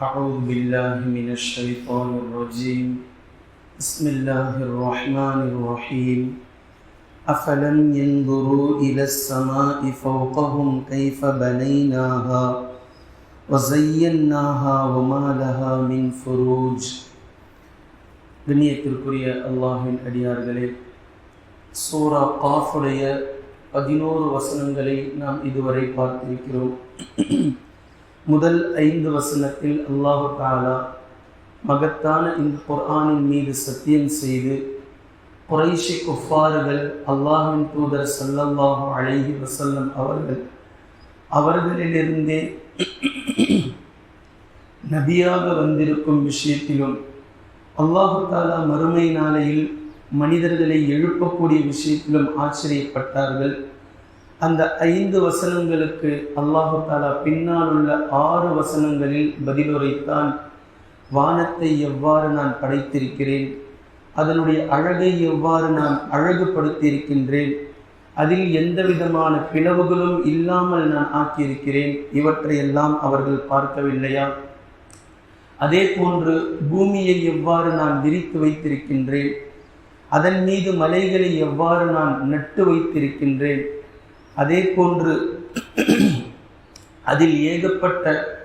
أعوذ بالله من الشيطان الرجيم بسم الله الرحمن الرحيم أفلم ينظروا إلى السماء فوقهم كيف بنيناها وزيناها وما لها من فروج கண்ணியத்திற்குரிய அல்லாஹின் அடியார்களே சூரா காஃபுடைய பதினோரு வசனங்களை நாம் இதுவரை பார்த்திருக்கிறோம் முதல் ஐந்து வசனத்தில் அல்லாஹு தாலா மகத்தான இந்த குர்ஆனின் மீது சத்தியம் செய்து குறைஷி குஃபாறுகள் அல்லாஹின் தூதர் சல்லல்லாஹு அழகி வசல்லம் அவர்கள் அவர்களிலிருந்தே நபியாக வந்திருக்கும் விஷயத்திலும் அல்லாஹு தாலா மறுமை நாளையில் மனிதர்களை எழுப்பக்கூடிய விஷயத்திலும் ஆச்சரியப்பட்டார்கள். அந்த ஐந்து வசனங்களுக்கு அல்லாஹு தாலா பின்னால் உள்ள ஆறு வசனங்களில் பதிலுரைத்தான் வானத்தை எவ்வாறு நான் படைத்திருக்கிறேன் அதனுடைய அழகை எவ்வாறு நான் அழகுபடுத்தியிருக்கின்றேன் அதில் எந்த விதமான பிளவுகளும் இல்லாமல் நான் ஆக்கியிருக்கிறேன் இவற்றையெல்லாம் அவர்கள் பார்க்கவில்லையா? அதே போன்று பூமியை எவ்வாறு நான் விரித்து வைத்திருக்கின்றேன் அதன் மீது மலைகளை எவ்வாறு நான் நட்டு வைத்திருக்கின்றேன் அதே போன்று அதில் ஏகப்பட்ட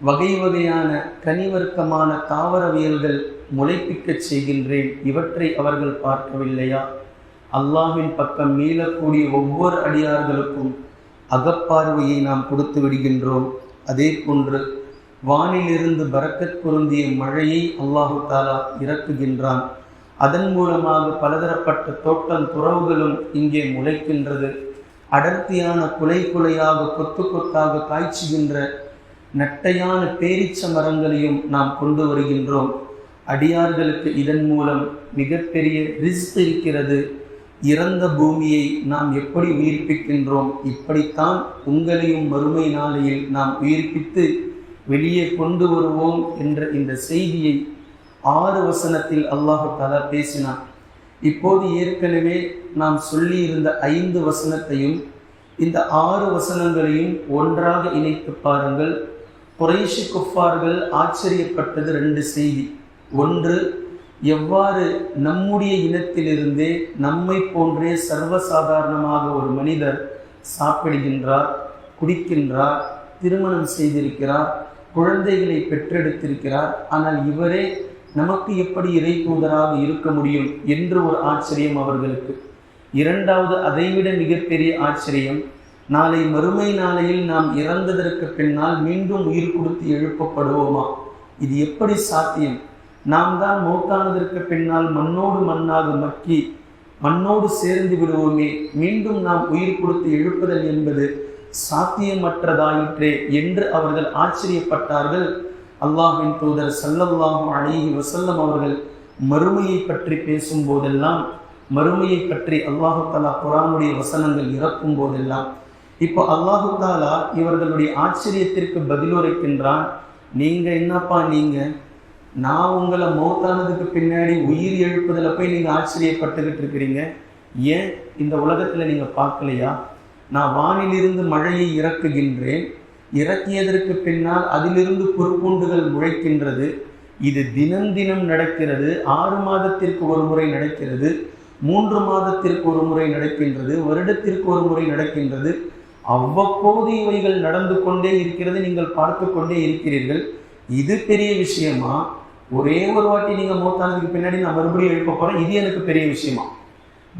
வகை வகையான கனிவர்க்கமான தாவரவியல்கள் முளைப்பிக்கச் செய்கின்றேன். இவற்றை அவர்கள் பார்க்கவில்லையா? அல்லாஹின் பக்கம் மீளக்கூடிய ஒவ்வொரு அடியார்களுக்கும் அகப்பார்வையை நாம் கொடுத்து விடுகின்றோம். அதே போன்று வானிலிருந்து பறக்கத் பொருந்திய மழையை அல்லாஹு தாலா இறக்குகின்றான். அதன் மூலமாக பலதரப்பட்ட தோட்டம் துறவுகளும் இங்கே முளைக்கின்றது. அடர்த்தியான குலை குலையாக கொத்து கொத்தாக காய்ச்சுகின்ற நட்டையான பேரிச்ச மரங்களையும் நாம் கொண்டு வருகின்றோம். அடியார்களுக்கு இதன் மூலம் மிகப்பெரிய ரிஸ்க் இருக்கிறது. இறந்த பூமியை நாம் எப்படி உயிர்ப்பிக்கின்றோம்? இப்படித்தான் உங்களையும் மறுமை நாளையில் நாம் உயிர்ப்பித்து வெளியே கொண்டு வருவோம் என்ற இந்த செய்தியை ஆறு வசனத்தில் அல்லாஹு தாலா பேசினான். இப்போது ஏற்கனவே நாம் சொல்லியிருந்த ஐந்து வசனத்தையும் இந்த ஆறு வசனங்களையும் ஒன்றாக இணைத்து பாருங்கள். குறைஷி குஃபார்கள் ஆச்சரியப்பட்டது ரெண்டு செய்தி. ஒன்று எவ்வாறு நம்முடைய இனத்திலிருந்தே நம்மை போன்றே சர்வசாதாரணமாக ஒரு மனிதர் சாப்பிடுகின்றார் குடிக்கின்றார் திருமணம் செய்திருக்கிறார் குழந்தைகளை பெற்றெடுத்திருக்கிறார் ஆனால் இவரே நமக்கு எப்படி இறை தூதராக இருக்க முடியும் என்று ஒரு ஆச்சரியம் அவர்களுக்கு. இரண்டாவது அதைவிட மிகப்பெரிய ஆச்சரியம் நாளை மறுமை நாளையில் நாம் இறந்ததற்கு பின்னால் மீண்டும் உயிர் கொடுத்து எழுப்பப்படுவோமா? இது எப்படி சாத்தியம்? நாம் தான் மௌத்தானதற்கு பின்னால் மண்ணோடு மண்ணாக மக்கி மண்ணோடு சேர்ந்து விடுவோமே மீண்டும் நாம் உயிர் கொடுத்து எழுப்புதல் என்பது சாத்தியமற்றதாயிற்றே என்று அவர்கள் ஆச்சரியப்பட்டார்கள். அல்லாஹின் தூதர் சல்லல்லாஹு அலிஹி வசல்லம் அவர்கள் மறுமையை பற்றி பேசும் போதெல்லாம் மறுமையை பற்றி அல்லாஹு தாலா குரானுடைய வசனங்கள் இறக்கும் போதெல்லாம் இப்போ அல்லாஹு தாலா இவர்களுடைய ஆச்சரியத்திற்கு பதிலுரைக்கின்றான் நீங்கள் என்னப்பா நீங்கள் நான் உங்களை மௌத்தானதுக்கு பின்னாடி உயிர் எழுப்புதல போய் நீங்கள் ஆச்சரியப்பட்டுக்கிட்டு இருக்கிறீங்க. ஏன் இந்த உலகத்தில் நீங்கள் பார்க்கலையா? நான் வானிலிருந்து மழையை இறக்குகின்றேன். இறக்கியதற்கு பின்னால் அதிலிருந்து பொறுப்புண்டுகள் முளைக்கின்றது. இது தினம் தினம் நடக்கிறது. ஆறு மாதத்திற்கு ஒரு முறை நடக்கிறது. மூன்று மாதத்திற்கு ஒரு முறை நடக்கின்றது. வருடத்திற்கு ஒரு முறை நடக்கின்றது. அவ்வப்போது இவைகள் நடந்து கொண்டே இருக்கிறது. நீங்கள் பார்த்து கொண்டே இருக்கிறீர்கள். இது பெரிய விஷயமா? ஒரே ஒரு வாட்டி நீங்கள் மூத்தானதுக்கு பின்னாடி நான் மறுபடியும் எழுப்ப போகிறேன் இது எனக்கு பெரிய விஷயமா?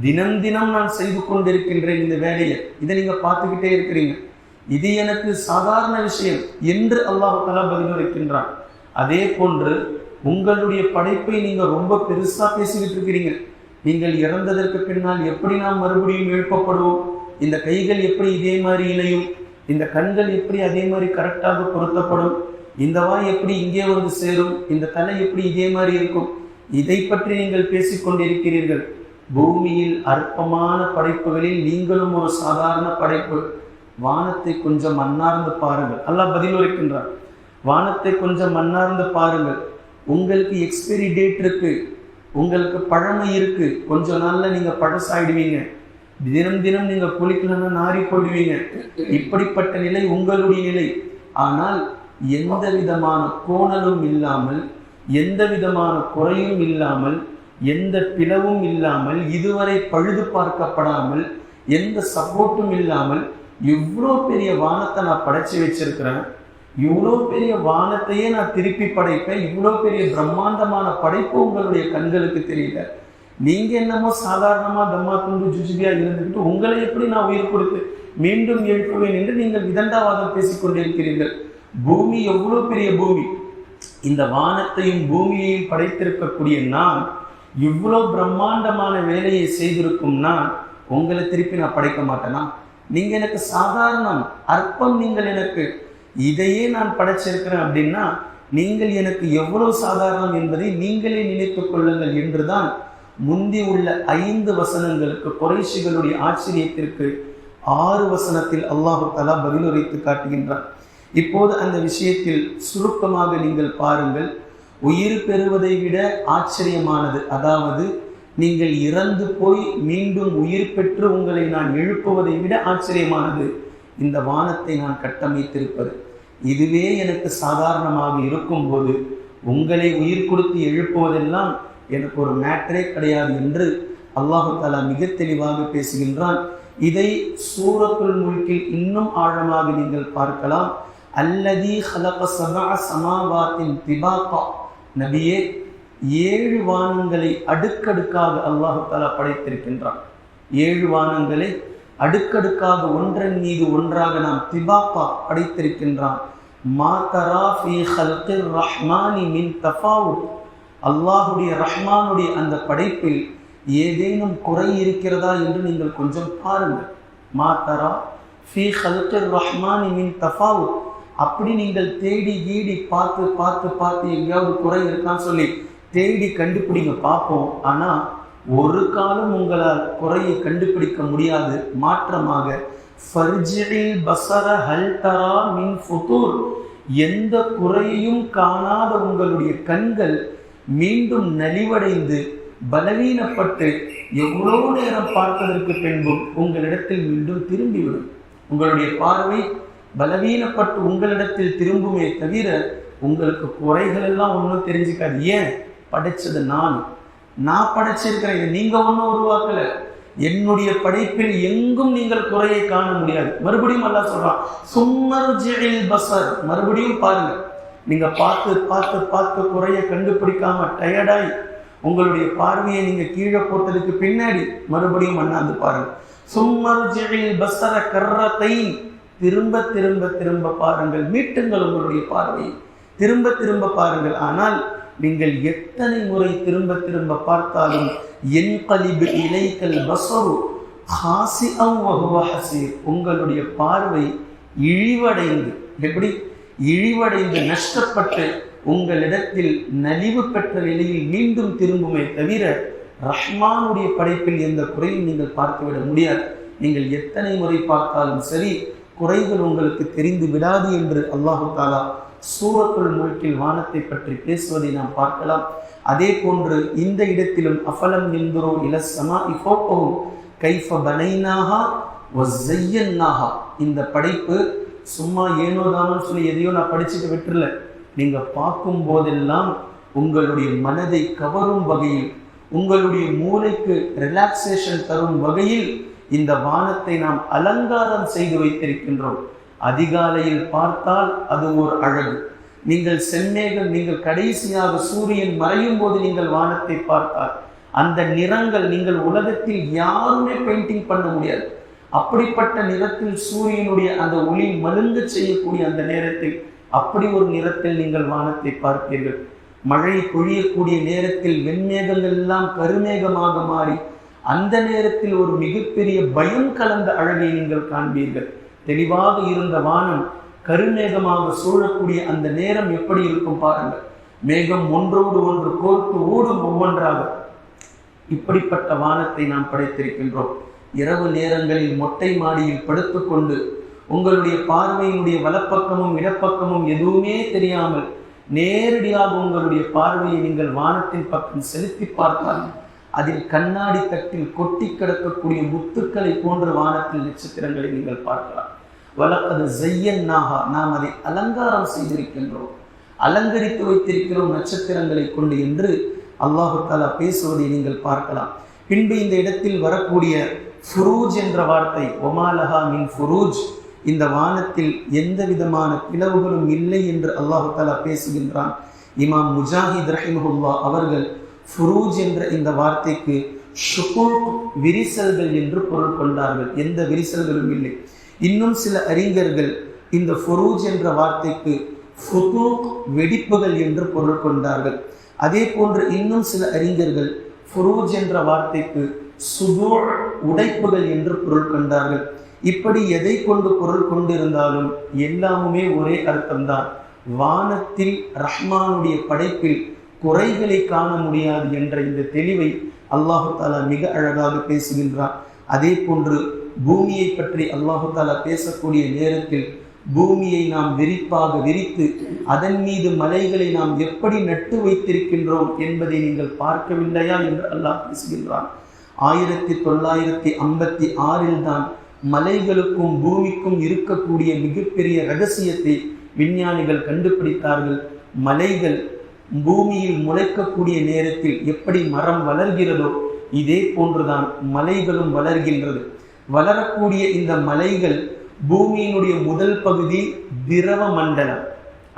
தினம் தினம் நான் செய்து கொண்டிருக்கின்றேன் இந்த வேலையை. இதை நீங்கள் பார்த்துக்கிட்டே இருக்கிறீங்க. இது எனக்கு சாதாரண விஷயம் என்று அல்லாஹு தலா பதிலளிக்கின்றான் அதே போன்று உங்களுடைய படைப்பை நீங்கள் ரொம்ப பெருசாக பேசிக்கிட்டு இருக்கிறீங்க. நீங்கள் இறந்ததற்கு பின்னால் எப்படி நாம் மறுபடியும் எழுப்பப்படுவோம்? இந்த கைகள் எப்படி இதே மாதிரி இணையும்? இந்த கண்கள் எப்படி அதே மாதிரி கரெக்டாக பொருத்தப்படும்? இந்த வாய் எப்படி இங்கே வந்து சேரும்? இந்த தலை எப்படி இதே மாதிரி இருக்கும்? இதை பற்றி நீங்கள் பேசிக்கொண்டிருக்கிறீர்கள். பூமியில் அற்பமான படைப்புகளில் நீங்களும் ஒரு சாதாரண படைப்பு. வானத்தை கொஞ்சம் மண்ணார்ந்து பாருங்கள். அல்லாஹ் பதிலுரைக்கின்றார் வானத்தை கொஞ்சம் மண்ணார்ந்து பாருங்கள். உங்களுக்கு எக்ஸ்பைரி டேட் இருக்கு. உங்களுக்கு பழமை இருக்கு. கொஞ்ச நாள்ல நீங்க பழசாயிடுவீங்க. தினம் தினம் நீங்க குளிக்கலன்னா நாரி போடுவீங்க. இப்படிப்பட்ட நிலை உங்களுடைய நிலை. ஆனால் எந்த விதமான கோணலும் இல்லாமல் எந்த விதமான குறையும் இல்லாமல் எந்த பிளவும் இல்லாமல் இதுவரை பழுது பார்க்கப்படாமல் எந்த சப்போர்ட்டும் இல்லாமல் இவ்வளோ பெரிய வானத்தை நான் படைச்சி வச்சிருக்கிறேன். இவ்வளோ பெரிய வானத்தையே நான் திருப்பி படைப்பேன். இவ்வளோ பெரிய பிரம்மாண்டமான படைப்பு உங்களுடைய கண்களுக்கு தெரியல. நீங்க என்னமோ சாதாரணமா தம்மா துண்டு ஜுஜிபியா இருந்துக்கிட்டு உங்களை எப்படி நான் உயிர் கொடுத்து மீண்டும் எழுப்புவேன் என்று நீங்கள் விதண்டாவாதம் பேசிக் கொண்டிருக்கிறீர்கள். பூமி எவ்வளோ பெரிய பூமி? இந்த வானத்தையும் பூமியையும் படைத்திருக்கக்கூடிய நான் இவ்வளோ பிரம்மாண்டமான வேலையை செய்திருக்கும் நான் உங்களை திருப்பி நான் படைக்க மாட்டேனா? நீங்க எனக்கு சாதாரணம் அற்பம் நீங்கள் எனக்கு இதையே நான் படைச்சிருக்கிறேன் அப்படின்னா நீங்கள் எனக்கு எவ்வளவு சாதாரணம் என்பதை நீங்களே நினைத்துக் கொள்ளுங்கள் என்றுதான் முந்தி உள்ள ஐந்து வசனங்களுக்கு குறைசிகளுடைய ஆச்சரியத்திற்கு ஆறு வசனத்தில் அல்லாஹு தலா பதிலுரைத்து காட்டுகின்றார் இப்போது அந்த விஷயத்தில் சுருக்கமாக நீங்கள் பாருங்கள். உயிர் பெறுவதை விட ஆச்சரியமானது. அதாவது நீங்கள் இறந்து போய் மீண்டும் உயிர் பெற்று உங்களை நான் எழுப்புவதை விட ஆச்சரியமானது. இந்த வானத்தை நான் கட்டமைத்திருப்பது. இதுவே எனக்கு சாதாரணமாக இருக்கும்போது உங்களை உயிர் கொடுத்து எழுப்புவதெல்லாம் எனக்கு ஒரு மேட்டரே கிடையாது என்று அல்லாஹு தாலா மிக தெளிவாக பேசுகின்றான். இதை சூரத்துல் முழுக்கில் இன்னும் ஆழமாக நீங்கள் பார்க்கலாம். அல்லதி ஹலக சபா சமாவாத்தின் திபாக்கா நபியே ஏழு வானங்களை அடுக்கடுக்காக அல்லாஹு தாலா படைத்திருக்கின்றான். ஏழு வானங்களை அடுக்கடுக்காக ஒன்றன் மீது ஒன்றாக நாம் திபாப்பா படைத்திருக்கின்றான். தஃபாவுட் அல்லாஹுடைய ரஹ்மானுடைய அந்த படைப்பில் ஏதேனும் குறை இருக்கிறதா என்று நீங்கள் கொஞ்சம் பாருங்கள். மாத்தரா ஃபி ஹல்கர் ரஹ்மானி மின் தஃபாவுட் அப்படி நீங்கள் தேடி தேடி பார்த்து பார்த்து பார்த்து எங்கேயாவது குறை இருக்கான்னு சொல்லி தேடி கண்டுபிடிங்க பார்ப்போம் ஆனால் ஒரு காலம் உங்களால் குறையை கண்டுபிடிக்க முடியாது. மாற்றமாக ஃபர்ஜில் பசர ஹல் தரா மின் ஃபுதூர். எந்த குறையையும் காணாத உங்களுடைய கண்கள் மீண்டும் நலிவடைந்து பலவீனப்பட்டு எவ்வளோ நேரம் பார்ப்பதற்கு பின்பும் உங்களிடத்தில் மீண்டும் திரும்பிவிடும். உங்களுடைய பார்வை பலவீனப்பட்டு உங்களிடத்தில் திரும்புமே தவிர உங்களுக்கு குறைகள் எல்லாம் ஒன்றும் தெரிஞ்சுக்காது. ஏன்? படைச்சது நான். நான் படைச்சிருக்கிறேன். இதை நீங்க ஒன்றும் உருவாக்கல. என்னுடைய படைப்பில் எங்கும் நீங்கள் குறையை காண முடியாது. மறுபடியும் அல்லா சொல்றான் சும்மர்ஜில் பசர் மறுபடியும் பாருங்க. நீங்க பார்த்து பார்த்து பார்த்து குறைய கண்டுபிடிக்காம டயர்டாய் உங்களுடைய பார்வையை நீங்க கீழே போட்டதுக்கு பின்னாடி மறுபடியும் அண்ணாந்து பாருங்க. சும்மர்ஜில் பசர கர்ரத்தை திரும்ப திரும்ப திரும்ப பாருங்கள். மீட்டுங்கள் உங்களுடைய பார்வையை. திரும்ப திரும்ப பாருங்கள். ஆனால் நீங்கள் எத்தனை முறை திரும்ப திரும்ப பார்த்தாலும் என் கலிபு இலைக்கல் பசரு ஹாசி ஹசீர். உங்களுடைய பார்வை இழிவடைந்து எப்படி? இழிவடைந்து நஷ்டப்பட்டு உங்களிடத்தில் நலிவு பெற்ற நிலையில் மீண்டும் திரும்புமே தவிர ரஹ்மானுடைய படைப்பில் எந்த குறையும் நீங்கள் பார்த்துவிட முடியாது. நீங்கள் எத்தனை முறை பார்த்தாலும் சரி குறைகள் உங்களுக்கு தெரிந்து விடாது என்று அல்லாஹு தாலா சூரத்துள் முழுக்கில் வானத்தை பற்றி பேசுவதை நாம் பார்க்கலாம். அதே போன்று இந்த இடத்திலும் அஃபலம் என்கிறோ இலசமா இஃபோக்கோ கைஃப பனைனாகா ஒய்யன்னாகா இந்த படைப்பு சும்மா ஏனோதானோன்னு சொல்லி எதையோ நான் படிச்சுட்டு விட்டுறல. நீங்கள் பார்க்கும் போதெல்லாம் உங்களுடைய மனதை கவரும் வகையில் உங்களுடைய மூளைக்கு ரிலாக்ஸேஷன் தரும் வகையில் இந்த வானத்தை நாம் அலங்காரம் செய்து வைத்திருக்கின்றோம். அதிகாலையில் பார்த்தால் அது ஒரு அழகு. நீங்கள் செம்மேகம் நீங்கள் கடைசியாக சூரியன் மறையும் போது நீங்கள் வானத்தை பார்த்தால் அந்த நிறங்கள் நீங்கள் உலகத்தில் யாருமே பெயிண்டிங் பண்ண முடியாது. அப்படிப்பட்ட நிறத்தில் சூரியனுடைய அந்த ஒளி மழுங்க செய்யக்கூடிய அந்த நேரத்தில் அப்படி ஒரு நிறத்தில் நீங்கள் வானத்தை பார்ப்பீர்கள். மழை பொழியக்கூடிய நேரத்தில் வெண்மேகங்கள் எல்லாம் கருமேகமாக மாறி அந்த நேரத்தில் ஒரு மிகப்பெரிய பயம் கலந்த அழகை நீங்கள் காண்பீர்கள். தெளிவாக இருந்த வானம் கருமேகமாக சூழக்கூடிய அந்த நேரம் எப்படி இருக்கும் பாருங்கள். மேகம் ஒன்றோடு ஒன்று கோர்த்து ஓடும் ஒவ்வொன்றாக. இப்படிப்பட்ட வானத்தை நாம் படைத்திருக்கின்றோம். இரவு நேரங்களில் மொட்டை மாடியில் படுத்துக்கொண்டு உங்களுடைய பார்வையினுடைய வலப்பக்கமும் இடப்பக்கமும் எதுவுமே தெரியாமல் நேரடியாக உங்களுடைய பார்வையை நீங்கள் வானத்தின் பக்கம் செலுத்தி பார்த்தால் அதில் கண்ணாடி தட்டில் கொட்டி கிடக்கக்கூடிய முத்துக்களை போன்ற வானத்தில் நட்சத்திரங்களை நீங்கள் பார்க்கலாம். வலக்கது ஜையன்னாகா நாம் அதை அலங்காரம் செய்திருக்கின்றோம். அலங்கரித்து வைத்திருக்கிறோம் நட்சத்திரங்களை கொண்டு என்று அல்லாஹு தாலா பேசுவதை நீங்கள் பார்க்கலாம். பின்பு இந்த இடத்தில் வரக்கூடிய ஃபுரூஜ் என்ற வார்த்தை ஒமாலஹா மின் ஃபுரூஜ் இந்த வானத்தில் எந்த விதமான பிளவுகளும் இல்லை என்று அல்லாஹு தாலா பேசுகின்றான். இமாம் முஜாஹித் ரஹிமஹுல்லா அவர்கள் ஃபுரூஜ் என்ற இந்த வார்த்தைக்கு ஷுகூக் விரிசல்கள் என்று பொருள் கொண்டார்கள். எந்த விரிசல்களும் இல்லை. இன்னும் சில அறிஞர்கள் இந்த ஃபுரூஜ் என்ற வார்த்தைக்கு ஃபுதூக் வெடிப்புகள் என்று பொருள் கொண்டார்கள். அதே போன்று இன்னும் சில அறிஞர்கள் ஃபுரூஜ் என்ற வார்த்தைக்கு சுதூ உடைப்புகள் என்று பொருள் கொண்டார்கள். இப்படி எதை கொண்டு பொருள் கொண்டிருந்தாலும் எல்லாமுமே ஒரே அர்த்தம்தான். வானத்தில் ரஹ்மானுடைய படைப்பில் குறைகளை காண முடியாது என்ற இந்த தெளிவை அல்லாஹு தாலா மிக அழகாக பேசுகின்றார் அதே போன்று பூமியை பற்றி அல்லாஹு தாலா பேசக்கூடிய நேரத்தில் பூமியை நாம் விரிப்பாக விரித்து அதன் மீது மலைகளை நாம் எப்படி நட்டு வைத்திருக்கின்றோம் என்பதை நீங்கள் பார்க்கவில்லையா என்று அல்லாஹ் பேசுகின்றான். ஆயிரத்தி தொள்ளாயிரத்தி ஐம்பத்தி ஆறில் தான் மலைகளுக்கும் பூமிக்கும் இருக்கக்கூடிய மிகப்பெரிய ரகசியத்தை விஞ்ஞானிகள் கண்டுபிடித்தார்கள். மலைகள் பூமியில் முளைக்கக்கூடிய நேரத்தில் எப்படி மரம் வளர்கிறதோ இதே போன்றுதான் மலைகளும் வளர்கின்றது. வளரக்கூடிய இந்த மலைகள் பூமியினுடைய முதல் பகுதி திரவ மண்டலம்.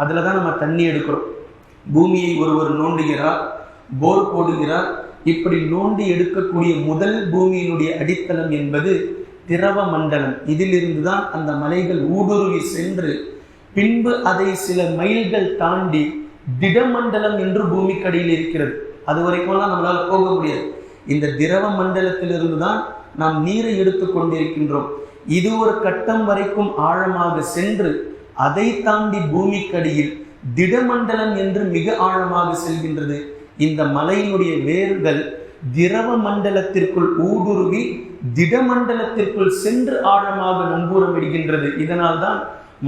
அதில் தான் நம்ம தண்ணி எடுக்கிறோம். பூமியை ஒருவர் நோண்டுகிறார் போர் போடுகிறார். இப்படி நோண்டி எடுக்கக்கூடிய முதல் பூமியினுடைய அடித்தளம் என்பது திரவ மண்டலம். இதிலிருந்து தான் அந்த மலைகள் ஊடுருவி சென்று பின்பு அதை சில மைல்கள் தாண்டி திடமண்டலம் என்று பூமிக்கடியில் இருக்கிறது. அது வரைக்கும்லாம் நம்மளால் போக முடியாது. இந்த திரவ மண்டலத்திலிருந்து தான் நாம் நீரை எடுத்து கொண்டிருக்கின்றோம். இது ஒரு கட்டம் வரைக்கும் ஆழமாக சென்று அதை தாண்டி பூமிக்கடியில் திடமண்டலம் என்று மிக ஆழமாக செல்கின்றது. இந்த மலையினுடைய வேர்கள் திரவ மண்டலத்திற்குள் ஊடுருவி திடமண்டலத்திற்குள் சென்று ஆழமாக நங்கூரமிடுகின்றது இதனால் தான்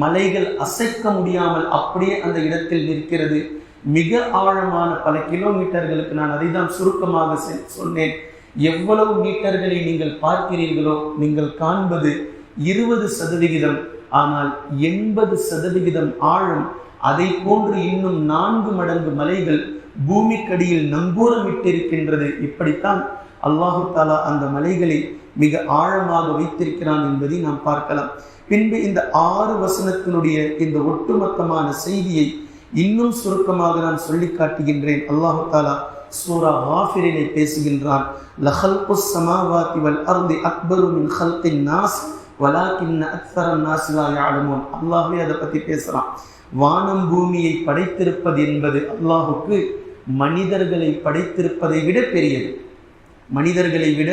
மலைகள் அசைக்க முடியாமல் அப்படியே அந்த இடத்தில் நிற்கிறது. மிக ஆழமான பல கிலோமீட்டர்களுக்கு நான் அதை தான் சுருக்கமாக சொன்னேன். எவ்வளவு மீட்டர்களை நீங்கள் பார்க்கிறீர்களோ நீங்கள் காண்பது இருபது சதவிகிதம். ஆனால் எண்பது சதவிகிதம் ஆழம் அதை போன்று இன்னும் நான்கு மடங்கு மலைகள் பூமிக்கடியில் நங்கூரமிட்டிருக்கின்றது. இப்படித்தான் அல்லாஹு தாலா அந்த மலைகளை மிக ஆழமாக வைத்திருக்கிறான் என்பதை நாம் பார்க்கலாம். பின்பு இந்த ஆறு வசனத்தினுடைய இந்த ஒட்டுமொத்தமான செய்தியை இன்னும் சுருக்கமாக நான் சொல்லி காட்டுகின்றேன். அல்லாஹு தாலா சூரா ஹாஃபிரினை பேசுகின்றான் லஹல்கு சமாவாத்தி வல் அர்தி அக்பரு மின் ஹல்கின் நாஸ் வலாக்கின் அக்தரன் நாசிலா யாழமோன் அல்லாஹே அதை பற்றி பேசுகிறான் வானம் பூமியை படைத்திருப்பது என்பது அல்லாஹுக்கு மனிதர்களை படைத்திருப்பதை விட பெரியது. மனிதர்களை விட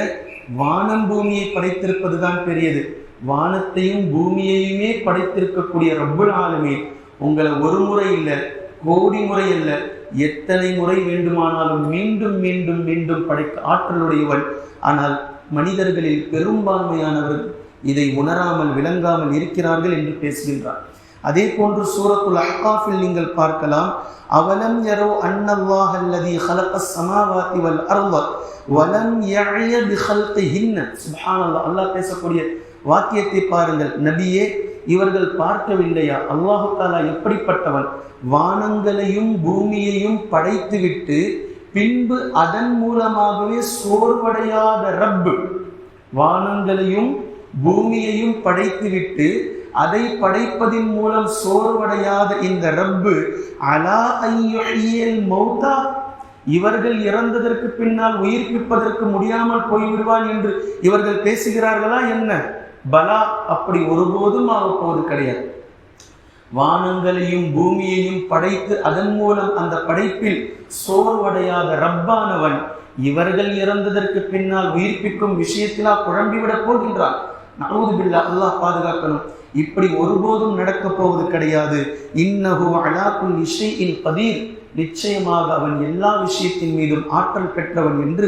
வானம் பூமியை படைத்திருப்பது தான் பெரியது. வானத்தையும் பூமியையுமே படைத்திருக்கக்கூடிய ரப்புல் ஆளுமே உங்களை ஒரு முறை இல்லை கோடி முறை அல்ல எத்தனை முறை வேண்டுமானாலும் மீண்டும் மீண்டும் மீண்டும் படைக்க ஆற்றலுடையவன் ஆனால் மனிதர்களில் பெரும்பான்மையானவர்கள் இதை உணராமல் விளங்காமல் இருக்கிறார்கள் என்று பேசுகின்றார். அதே போன்று சூரத்துல் அஹ்காஃபில் நீங்கள் பார்க்கலாம் அவலம் யரோ அன்னல்லாஹ் அல்லதி ஹலக சமாவாத்தி வல் அர்வல் வலம் யழைய பிஹல்கிஹின்ன சுபஹானல்லாஹ் அல்லாஹ் பேசக்கூடிய வாக்கியத்தை பாருங்கள். நபியே இவர்கள் பார்க்கவில்லையா? அல்லாஹு தாலா எப்படிப்பட்டவன்? வானங்களையும் பூமியையும் படைத்துவிட்டு பின்பு அதன் மூலமாகவே சோர்வடையாத ரப்பு வானங்களையும் பூமியையும் படைத்துவிட்டு அதை படைப்பதின் மூலம் சோர்வடையாத இந்த ரப்பு அலா ஐயல் மௌதா இவர்கள் இறந்ததற்கு பின்னால் உயிர்ப்பிப்பதற்கு முடியாமல் போய்விடுவான் என்று இவர்கள் பேசுகிறார்களா என்ன? பலா அப்படி ஒருபோதும் ஆகப்போவது கிடையாது. வானங்களையும் பூமியையும் படைத்து அதன் மூலம் அந்த படைப்பில் சோர்வடையாத ரப்பானவன் இவர்கள் இறந்ததற்கு பின்னால் உயிர்ப்பிக்கும் விஷயத்திலா குழம்பிவிடப் போகின்றான். நவூது பில்லா அல்லாஹ் பாதுகாக்கணும். இப்படி ஒருபோதும் நடக்கப் போவது கிடையாது. இன்னகு அலாக்குல் இஷையின் கதீர். நிச்சயமாக அவன் எல்லா விஷயத்தின் மீதும் ஆற்றல் பெற்றவன் என்று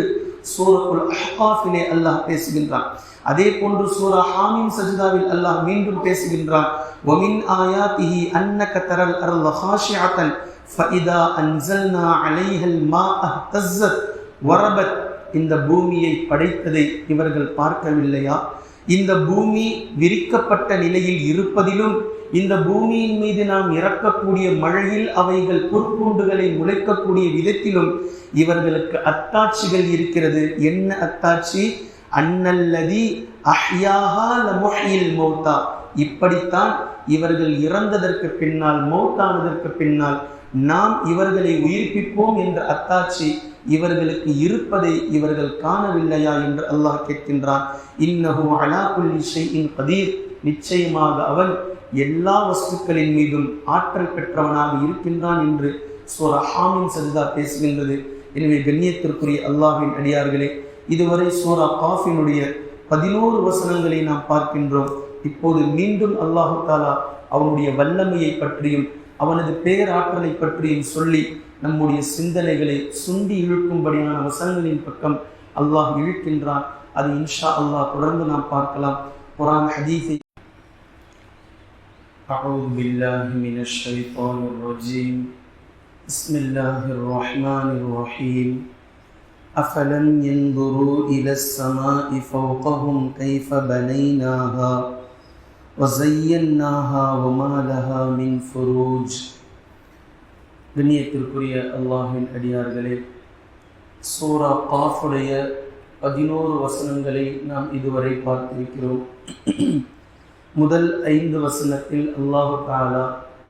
சூரத்துல் அஹ்காஃபிலே அல்லாஹ் பேசுகின்றான். அதே போன்று சூரா ஹாமிம் சஜிதாவில் அல்லாஹ் மீண்டும் பேசுகின்றான் وَمِنْ آيَاتِهِ أَنَّكَ تَرَى الْأَرْضَ خَاشِعَةً فَإِذَا أَنزَلْنَا عَلَيْهَا الْمَاءَ اهْتَزَّتْ وَرَبَتْ இந்த பூமியை படைத்ததை இவர்கள் பார்க்கவில்லையா இந்த பூமி விரிக்கப்பட்ட நிலையில் இருப்பதிலும் இந்த பூமியின் மீது நாம் இறக்கக்கூடிய மழையில் அவைகள் பொற்பூண்டுகளை முளைக்கக்கூடிய விதத்திலும் இவர்களுக்கு அத்தாட்சிகள் இருக்கிறது என்ன அத்தாட்சி அன்னல்லதி அஹ்யாஹா லமுஹ்யில் மௌத்தா. இப்படித்தான் இவர்கள் இறந்ததற்கு பின்னால் மௌத்தானதற்கு பின்னால் நாம் இவர்களை உயிர்ப்பிப்போம் என்ற அத்தாட்சி இவர்களுக்கு இருப்பதை இவர்கள் காணவில்லையா என்று அல்லாஹ் கேட்கின்றான். இன்னஹு அலா குல்லி ஷைஇன் கதீர். நிச்சயமாக அவன் எல்லா வஸ்துக்களின் மீதும் ஆற்றல் பெற்றவனாக இருக்கின்றான் என்று சோர் ஹாமின் சஜிதா பேசுகின்றது. எனவே கண்ணியத்திற்குரிய அல்லாஹ்வின் அடியார்களே இதுவரை சூரா காஃபினுடைய பதினோரு வசனங்களை நாம் பார்க்கின்றோம் இப்போது மீண்டும் அல்லாஹு தாலா அவனுடைய வல்லமையை பற்றியும் அவனது பேராற்றலை பற்றியும் சொல்லி நம்முடைய சிந்தனைகளை சுண்டி இழுக்கும்படியான வசனங்களின் பக்கம் அல்லாஹ் இழுக்கின்றான் அது இன்ஷா அல்லாஹ் தொடர்ந்து நாம் பார்க்கலாம் குரான் ஹதீஸை أعوذ بالله من الشيطان الرجيم بسم الله الرحمن الرحيم أفلم ينظروا إلى السماء فوقهم كيف بنيناها وزيناها وما لها من فروج கண்ணியத்திற்குரிய அல்லாஹின் அடியார்களே சூரா காஃபுடைய பதினோரு வசனங்களை நாம் இதுவரை பார்த்திருக்கிறோம் முதல் ஐந்து வசனத்தில் அல்லாஹு தாலா